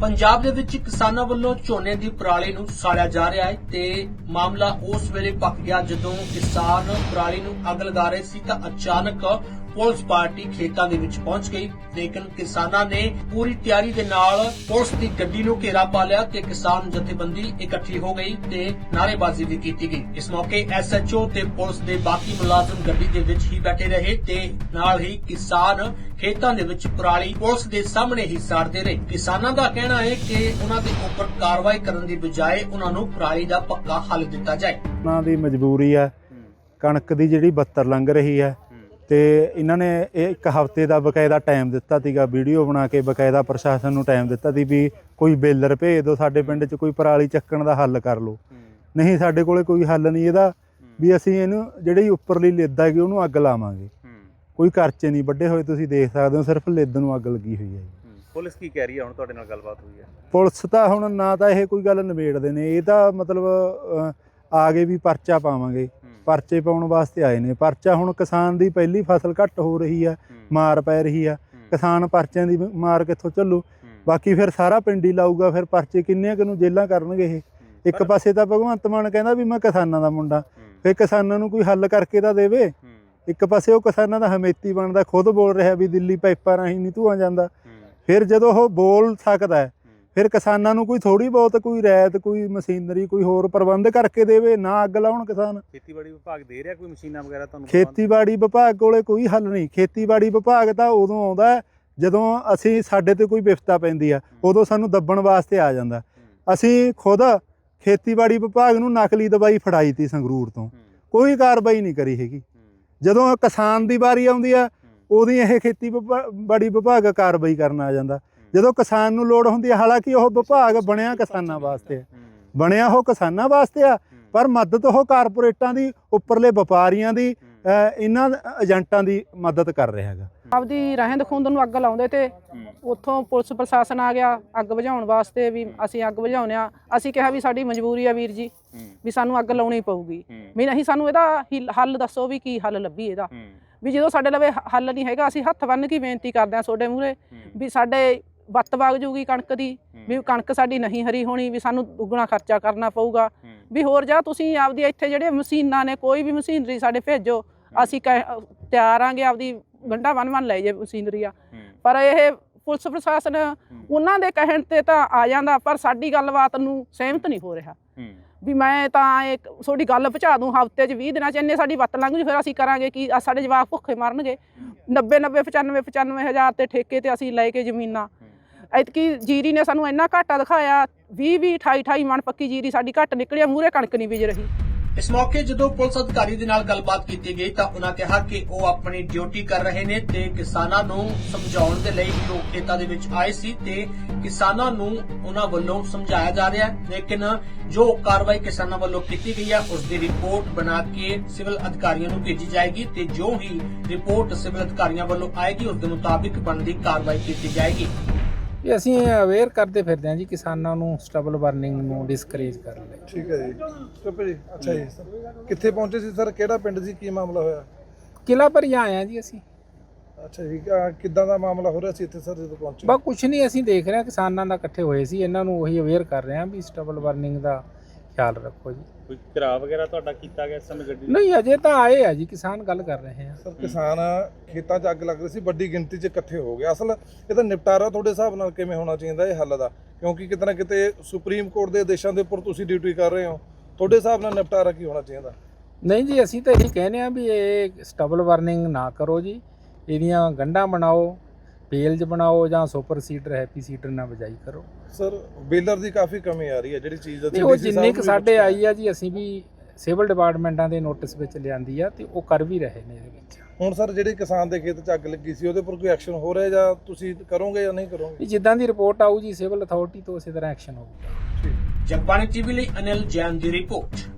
ਪੰਜਾਬ ਦੇ ਵਿੱਚ ਕਿਸਾਨਾਂ ਵੱਲੋਂ ਝੋਨੇ ਦੀ ਪਰਾਲੀ ਨੂੰ ਸਾੜਿਆ ਜਾ ਰਿਹਾ ਹੈ ਤੇ ਮਾਮਲਾ ਉਸ ਵੇਲੇ ਪੱਕ ਗਿਆ ਜਦੋਂ ਕਿਸਾਨ ਪਰਾਲੀ ਨੂੰ ਅੱਗ ਲਗਾ ਰਹੇ ਸੀ ਤਾਂ ਅਚਾਨਕ ਪੁਲਿਸ ਪਾਰਟੀ ਖੇਤਾਂ ਦੇ ਵਿੱਚ ਪਹੁੰਚ ਗਈ। ਲੇਕਿਨ ਕਿਸਾਨਾਂ ਨੇ ਪੂਰੀ ਤਿਆਰੀ ਦੇ ਨਾਲ ਪੁਲਿਸ ਦੀ ਗੱਡੀ ਨੂੰ ਘੇਰਾ ਪਾ ਲਿਆ ਤੇ ਕਿਸਾਨ ਜਥੇਬੰਦੀ ਇਕੱਠੀ ਹੋ ਗਈ ਤੇ ਨਾਅਰੇਬਾਜ਼ੀ ਵੀ ਕੀਤੀ ਗਈ। ਇਸ ਮੌਕੇ ਐਸਐਚਓ ਤੇ ਪੁਲਿਸ ਦੇ ਬਾਕੀ ਮੁਲਾਜ਼ਮ ਗੱਡੀ ਦੇ ਵਿੱਚ ਹੀ ਬੈਠੇ ਰਹੇ ਤੇ ਨਾਲ ਹੀ ਕਿਸਾਨ ਖੇਤਾਂ ਦੇ ਵਿੱਚ ਪਰਾਲੀ ਪੁਲਿਸ ਦੇ ਸਾਹਮਣੇ ਹੀ ਸਾੜਦੇ ਰਹੇ। ਕਿਸਾਨਾਂ ਦਾ ਕਹਿਣਾ ਹੈ ਕਿ ਉਹਨਾਂ ਦੇ ਉੱਪਰ ਕਾਰਵਾਈ ਕਰਨ ਦੀ ਬਜਾਏ ਉਹਨਾਂ ਨੂੰ ਪਰਾਲੀ ਦਾ ਪੱਕਾ ਹੱਲ ਦਿੱਤਾ ਜਾਏ। ਉਹਨਾਂ ਦੀ ਮਜਬੂਰੀ ਹੈ। ਕਣਕ ਦੀ ਜਿਹੜੀ 72 ਲੰਘ ਰਹੀ ਹੈ ਤੇ ਇਹਨਾਂ ਨੇ ਇਹ ਇੱਕ ਹਫ਼ਤੇ ਦਾ ਬਕਾਇਦਾ ਟਾਈਮ ਦਿੱਤਾ ਸੀਗਾ ਵੀਡੀਓ ਬਣਾ ਕੇ ਬਕਾਇਦਾ ਪ੍ਰਸ਼ਾਸਨ ਨੂੰ ਟਾਈਮ ਦਿੱਤਾ ਸੀ ਵੀ ਕੋਈ ਬੇਲਰ ਭੇਜ ਦਿਓ ਸਾਡੇ ਪਿੰਡ 'ਚ ਕੋਈ ਪਰਾਲੀ ਚੱਕਣ ਦਾ ਹੱਲ ਕਰ ਲਓ। ਨਹੀਂ ਸਾਡੇ ਕੋਲੇ ਕੋਈ ਹੱਲ ਨਹੀਂ ਇਹਦਾ ਵੀ ਅਸੀਂ ਇਹਨੂੰ ਜਿਹੜੀ ਉੱਪਰਲੀ ਲਿੱਦ ਹੈਗੀ ਉਹਨੂੰ ਅੱਗ ਲਾਵਾਂਗੇ। ਕੋਈ ਕਰਚੇ ਨਹੀਂ ਵੱਡੇ ਹੋਏ ਤੁਸੀਂ ਦੇਖ ਸਕਦੇ ਹੋ ਸਿਰਫ ਲਿੱਦ ਨੂੰ ਅੱਗ ਲੱਗੀ ਹੋਈ ਹੈ। ਪੁਲਿਸ ਕੀ ਕਹਿ ਰਹੀ ਹੈ ਹੁਣ ਤੁਹਾਡੇ ਨਾਲ ਗੱਲਬਾਤ ਹੋਈ ਹੈ? ਪੁਲਿਸ ਤਾਂ ਹੁਣ ਨਾ ਤਾਂ ਇਹ ਕੋਈ ਗੱਲ ਨਿਬੇੜਦੇ ਨੇ ਇਹ ਤਾਂ ਮਤਲਬ ਆ ਗਏ ਵੀ ਪਰਚਾ ਪਾਵਾਂਗੇ। ਪਰਚੇ ਪਾਉਣ ਵਾਸਤੇ ਆਏ ਨੇ। ਪਰਚਾ ਹੁਣ ਕਿਸਾਨ ਦੀ ਪਹਿਲੀ ਫਸਲ ਘੱਟ ਹੋ ਰਹੀ ਆ ਮਾਰ ਪੈ ਰਹੀ ਆ। ਕਿਸਾਨ ਪਰਚਿਆਂ ਦੀ ਮਾਰ ਕਿੱਥੋਂ ਚੱਲੂ? ਬਾਕੀ ਫਿਰ ਸਾਰਾ ਪਿੰਡ ਹੀ ਲਾਊਗਾ ਫਿਰ ਪਰਚੇ ਕਿੰਨੇ ਕੁ ਨੂੰ ਜੇਲਾਂ ਕਰਨਗੇ ਇਹ? ਇੱਕ ਪਾਸੇ ਤਾਂ ਭਗਵੰਤ ਮਾਨ ਕਹਿੰਦਾ ਵੀ ਮੈਂ ਕਿਸਾਨਾਂ ਦਾ ਮੁੰਡਾ। ਫਿਰ ਕਿਸਾਨਾਂ ਨੂੰ ਕੋਈ ਹੱਲ ਕਰਕੇ ਤਾਂ ਦੇਵੇ? ਇੱਕ ਪਾਸੇ ਉਹ ਕਿਸਾਨਾਂ ਦਾ ਹਮੇਤੀ ਬਣਦਾ ਖੁਦ ਬੋਲ ਰਿਹਾ ਵੀ ਦਿੱਲੀ ਪਾਈਪਾਂ ਰਾਹੀਂ ਨਹੀਂ ਧੂਆਂ ਜਾਂਦਾ। ਫਿਰ ਜਦੋਂ ਉਹ ਬੋਲ ਸਕਦਾ ਫਿਰ ਕਿਸਾਨਾਂ ਨੂੰ ਕੋਈ ਥੋੜੀ ਬਹੁਤ ਕੋਈ ਰੈਤ ਕੋਈ ਮਸ਼ੀਨਰੀ ਕੋਈ ਹੋਰ ਪ੍ਰਬੰਧ ਕਰਕੇ ਦੇਵੇ ਨਾ ਅੱਗ ਲਾਉਣ ਕਿਸਾਨ। ਖੇਤੀਬਾੜੀ ਵਿਭਾਗ ਦੇ ਰਿਹਾ ਕੋਈ ਮਸ਼ੀਨਾਂ ਵਗੈਰਾ ਤੁਹਾਨੂੰ ਖੇਤੀਬਾੜੀ ਵਿਭਾਗ ਕੋਲੇ ਕੋਈ ਹੱਲ ਨਹੀਂ। ਖੇਤੀਬਾੜੀ ਵਿਭਾਗ ਤਾਂ ਉਦੋਂ ਆਉਂਦਾ ਜਦੋਂ ਅਸੀਂ ਸਾਡੇ ਤੇ ਕੋਈ ਵਿਫਤਾ ਪੈਂਦੀ ਆ ਉਦੋਂ ਸਾਨੂੰ ਦੱਬਣ ਵਾਸਤੇ ਆ ਜਾਂਦਾ। ਅਸੀਂ ਖੁਦ ਖੇਤੀਬਾੜੀ ਵਿਭਾਗ ਨੂੰ ਨਕਲੀ ਦਵਾਈ ਫੜਾਈ ਤੀ ਸੰਗਰੂਰ ਤੋਂ। ਕੋਈ ਕਾਰਵਾਈ ਨਹੀਂ ਕਰੀ ਹੈਗੀ। ਜਦੋਂ ਕਿਸਾਨ ਦੀ ਵਾਰੀ ਆਉਂਦੀ ਆ ਉਹਦੀ ਇਹ ਖੇਤੀਬਾੜੀ ਵਿਭਾਗ ਕਾਰਵਾਈ ਕਰਨ ਆ ਜਾਂਦਾ। ਜਦੋਂ ਕਿਸਾਨ ਨੂੰ ਲੋੜ ਹੁੰਦੀ ਹੈ ਹਾਲਾਂਕਿ ਉਹ ਵਿਭਾਗ ਬਣਿਆ ਕਿਸਾਨਾਂ ਵਾਸਤੇ ਆ। ਬਣਿਆ ਉਹ ਕਿਸਾਨਾਂ ਵਾਸਤੇ ਆ ਪਰ ਮਦਦ ਉਹ ਕਾਰਪੋਰੇਟਾਂ ਦੀ ਉੱਪਰਲੇ ਵਪਾਰੀਆਂ ਦੀ ਇਹਨਾਂ ਏਜੰਟਾਂ ਦੀ ਮਦਦ ਕਰ ਰਿਹਾ ਹੈਗਾ। ਆਪਦੀ ਰਹਿੰਦ ਖੂੰਦ ਨੂੰ ਅੱਗ ਲਾਉਂਦੇ ਤੇ ਉੱਥੋਂ ਪੁਲਿਸ ਪ੍ਰਸ਼ਾਸਨ ਆ ਗਿਆ ਅੱਗ ਬੁਝਾਉਣ ਵਾਸਤੇ ਵੀ ਅਸੀਂ ਅੱਗ ਬੁਝਾਉਂਦੇ ਆ ਅਸੀਂ ਕਿਹਾ ਵੀ ਸਾਡੀ ਮਜਬੂਰੀ ਆ ਵੀਰ ਜੀ ਵੀ ਸਾਨੂੰ ਅੱਗ ਲਾਉਣੀ ਪਊਗੀ। ਵੀ ਨਹੀਂ ਸਾਨੂੰ ਇਹਦਾ ਹਿੱਲ- ਦੱਸੋ ਵੀ ਕੀ ਹੱਲ ਲੱਭੀ ਇਹਦਾ। ਵੀ ਜਦੋਂ ਸਾਡੇ ਲਵੇ ਹ- ਹੱਲ ਨਹੀਂ ਹੈਗਾ ਅਸੀਂ ਹੱਥ ਬੰਨ੍ਹ ਕੇ ਬੇਨਤੀ ਕਰਦੇ ਆ ਤੁਹਾਡੇ ਮੂਹਰੇ ਵੀ ਸਾਡੇ ਵੱਤ ਵਗ ਜੂਗੀ ਕਣਕ ਦੀ ਵੀ ਕਣਕ ਸਾਡੀ ਨਹੀਂ ਹਰੀ ਹੋਣੀ ਵੀ ਸਾਨੂੰ ਦੁੱਗਣਾ ਖਰਚਾ ਕਰਨਾ ਪਊਗਾ। ਵੀ ਹੋਰ ਜਾ ਤੁਸੀਂ ਆਪਦੀ ਇੱਥੇ ਜਿਹੜੇ ਮਸ਼ੀਨਾਂ ਨੇ ਕੋਈ ਵੀ ਮਸ਼ੀਨਰੀ ਸਾਡੇ ਭੇਜੋ ਅਸੀਂ ਤਿਆਰ ਆਂਗੇ ਆਪਦੀ ਗੰਢਾ ਬੰਨ ਬੰਨ ਲੈ ਜੇ ਮਸ਼ੀਨਰੀ ਆ। ਪਰ ਇਹ ਪੁਲਿਸ ਪ੍ਰਸ਼ਾਸਨ ਉਹਨਾਂ ਦੇ ਕਹਿਣ ਤੇ ਤਾਂ ਆ ਜਾਂਦਾ ਪਰ ਸਾਡੀ ਗੱਲਬਾਤ ਨੂੰ ਸਹਿਮਤ ਨਹੀਂ ਹੋ ਰਿਹਾ। ਵੀ ਮੈਂ ਤਾਂ ਇਹ ਤੁਹਾਡੀ ਗੱਲ ਪਹੁੰਚਾ ਦੂੰ ਹਫ਼ਤੇ 'ਚ 20 ਦਿਨਾਂ 'ਚ ਇੰਨੇ ਸਾਡੀ ਵੱਤ ਲੰਘ ਜੂ ਫਿਰ ਅਸੀਂ ਕਰਾਂਗੇ ਕੀ? ਸਾਡੇ ਜਵਾਕ ਭੁੱਖੇ ਮਰਨਗੇ। 90 90 95 95 ਹਜ਼ਾਰ ਤੇ ਠੇਕੇ ਤੇ ਅਸੀਂ ਲੈ ਕੇ ਜ਼ਮੀਨਾਂ। ਐਤਕੀ ਜੀਰੀ ਨੇ ਸਾਨੂੰ ਇੰਨਾ ਘਾਟਾ ਦਿਖਾਇਆ 20 20 28 28 ਮਣ ਪੱਕੀ ਜੀਰੀ ਸਾਡੀ ਘੱਟ ਨਿਕਲੀ ਆ ਮੂਰੇ ਕਣਕ ਨਹੀਂ ਬੀਜ ਰਹੀ। ਇਸ ਮੌਕੇ ਜਦੋਂ ਪੁਲਿਸ ਅਧਿਕਾਰੀ ਦੇ ਨਾਲ ਗੱਲਬਾਤ ਕੀਤੀ ਗਈ ਤਾਂ ਉਹਨਾਂ ਕਿਹਾ ਕਿ ਉਹ ਆਪਣੀ ਡਿਊਟੀ ਕਰ ਰਹੇ ਨੇ ਤੇ ਕਿਸਾਨਾਂ ਨੂੰ ਸਮਝਾਉਣ ਦੇ ਲਈ ਉਹ ਖੇਤਾਂ ਦੇ ਵਿੱਚ ਆਏ ਸੀ ਤੇ ਕਿਸਾਨਾਂ ਨੂੰ ਉਹਨਾਂ ਵੱਲੋਂ ਸਮਝਾਇਆ ਜਾ ਰਿਹਾ ਹੈ। ਲੇਕਿਨ ਜੋ ਕਾਰਵਾਈ ਕਿਸਾਨਾਂ ਵੱਲੋਂ ਕੀਤੀ ਗਈ ਹੈ ਉਸ ਦੀ ਰਿਪੋਰਟ ਬਣਾ ਕੇ ਸਿਵਲ ਅਧਿਕਾਰੀਆਂ ਨੂੰ ਭੇਜੀ ਜਾਏਗੀ ਤੇ ਜੋ ਹੀ ਰਿਪੋਰਟ ਸਿਵਲ ਅਧਿਕਾਰੀਆਂ ਵੱਲੋਂ ਆਏਗੀ, ਉਸ ਦੇ ਮੁਤਾਬਿਕ ਬਣਦੀ ਕਾਰਵਾਈ ਕੀਤੀ ਜਾਏਗੀ। ਇਹ ਅਸੀਂ ਅਵੇਅਰ ਕਰਦੇ ਫਿਰਦੇ ਹਾਂ ਜੀ ਕਿਸਾਨਾਂ ਨੂੰ ਸਟਬਲ ਬਰਨਿੰਗ ਨੂੰ ਡਿਸਕਰੇਜ ਕਰਨ ਲਈ। ਠੀਕ ਹੈ ਜੀ। ਚੁੱਪ ਜੀ। ਅੱਛਾ ਜੀ। ਕਿੱਥੇ ਪਹੁੰਚੇ ਸੀ ਸਰ? ਕਿਹੜਾ ਪਿੰਡ ਸੀ? ਕੀ ਮਾਮਲਾ ਹੋਇਆ? ਕਿਲਾ ਪਰ ਹੀ ਆਏ ਹਾਂ ਜੀ ਅਸੀਂ। ਅੱਛਾ ਜੀ। ਅਹ ਕਿੱਦਾਂ ਦਾ ਮਾਮਲਾ ਹੋ ਰਿਹਾ ਸੀ ਇੱਥੇ ਸਰ ਜਦੋਂ ਪਹੁੰਚੇ? ਬਸ ਕੁਛ ਨਹੀਂ ਅਸੀਂ ਦੇਖ ਰਹੇ ਹਾਂ ਕਿਸਾਨਾਂ ਦਾ ਇਕੱਠੇ ਹੋਏ ਸੀ। ਇਹਨਾਂ ਨੂੰ ਉਹੀ ਅਵੇਅਰ ਕਰ ਰਹੇ ਹਾਂ ਵੀ ਸਟਬਲ ਬਰਨਿੰਗ ਦਾ ਖਿਆਲ ਰੱਖੋ ਜੀ। ਕੋਈ ਘਰਾ ਵਗੈਰਾ ਤੁਹਾਡਾ ਕੀਤਾ ਗਿਆ ਇਸ ਸਮੇਂ ਗੱਡੀ? ਨਹੀਂ ਅਜੇ ਤਾਂ ਆਏ ਆ ਜੀ ਕਿਸਾਨ ਗੱਲ ਕਰ ਰਹੇ ਆ। ਸਰ ਕਿਸਾਨ ਖੇਤਾਂ 'ਚ ਅੱਗ ਲੱਗ ਰਹੀ ਸੀ ਵੱਡੀ ਗਿਣਤੀ 'ਚ ਇਕੱਠੇ ਹੋ ਗਏ। ਅਸਲ ਇਹਦਾ ਨਿਪਟਾਰਾ ਤੁਹਾਡੇ ਹਿਸਾਬ ਨਾਲ ਕਿਵੇਂ ਹੋਣਾ ਚਾਹੀਦਾ ਇਹ ਹੱਲ ਦਾ? ਕਿਉਂਕਿ ਕਿਤੇ ਨਾ ਕਿਤੇ ਸੁਪਰੀਮ ਕੋਰਟ ਦੇ ਆਦੇਸ਼ਾਂ ਦੇ ਉੱਪਰ ਤੁਸੀਂ ਡਿਊਟੀ ਕਰ ਰਹੇ ਹੋ। ਤੁਹਾਡੇ ਹਿਸਾਬ ਨਾਲ ਨਿਪਟਾਰਾ ਕੀ ਹੋਣਾ ਚਾਹੀਦਾ? ਨਹੀਂ ਜੀ ਅਸੀਂ ਤਾਂ ਇਹੀ ਕਹਿੰਦੇ ਆ ਵੀ ਇਹ ਸਟਬਲ ਬਰਨਿੰਗ ਨਾ ਕਰੋ ਜੀ ਇਹਦੀਆਂ ਗੰਢਾਂ ਬਣਾਓ ਬੇਲਜ ਬਣਾਓ ਜਾਂ ਸੁਪਰ ਸੀਡਰ ਹੈਪੀ ਸੀਡਰ ਨਾਲ ਬਜਾਈ ਕਰੋ। ਸਰ ਬੇਲਰ ਦੀ ਕਾਫੀ ਕਮੀ ਆ ਰਹੀ ਹੈ ਜਿਹੜੀ ਚੀਜ਼ ਦਾ ਨਹੀਂ ਉਹ ਜਿੰਨੀ ਕੁ ਸਾਡੇ ਆਈ ਆ ਜੀ ਅਸੀਂ ਵੀ ਸਿਵਲ ਡਿਪਾਰਟਮੈਂਟਾਂ ਦੇ ਨੋਟਿਸ ਵਿੱਚ ਲਿਆਂਦੀ ਆ ਤੇ ਉਹ ਕਰ ਵੀ ਰਹੇ ਨੇ ਇਹਦੇ ਵਿੱਚ। ਹੁਣ ਸਰ ਜਿਹੜੀ ਕਿਸਾਨ ਦੇ ਖੇਤ 'ਚ ਅੱਗ ਲੱਗੀ ਸੀ ਉਹਦੇ ਉੱਪਰ ਕੋਈ ਐਕਸ਼ਨ ਹੋ ਰਿਹਾ ਜਾਂ ਤੁਸੀਂ ਕਰੋਗੇ ਜਾਂ ਨਹੀਂ ਕਰੋਗੇ? ਜਿੱਦਾਂ ਦੀ ਰਿਪੋਰਟ ਆਊ ਜੀ ਸਿਵਲ ਅਥਾਰਟੀ ਤੋਂ ਉਸੇ ਤਰ੍ਹਾਂ ਐਕਸ਼ਨ ਹੋਊਗਾ। ਜਗਬਾਣੀ ਟੀਵੀ ਲਈ ਅਨਿਲ ਜੈਨ ਦੀ ਰਿਪੋਰਟ।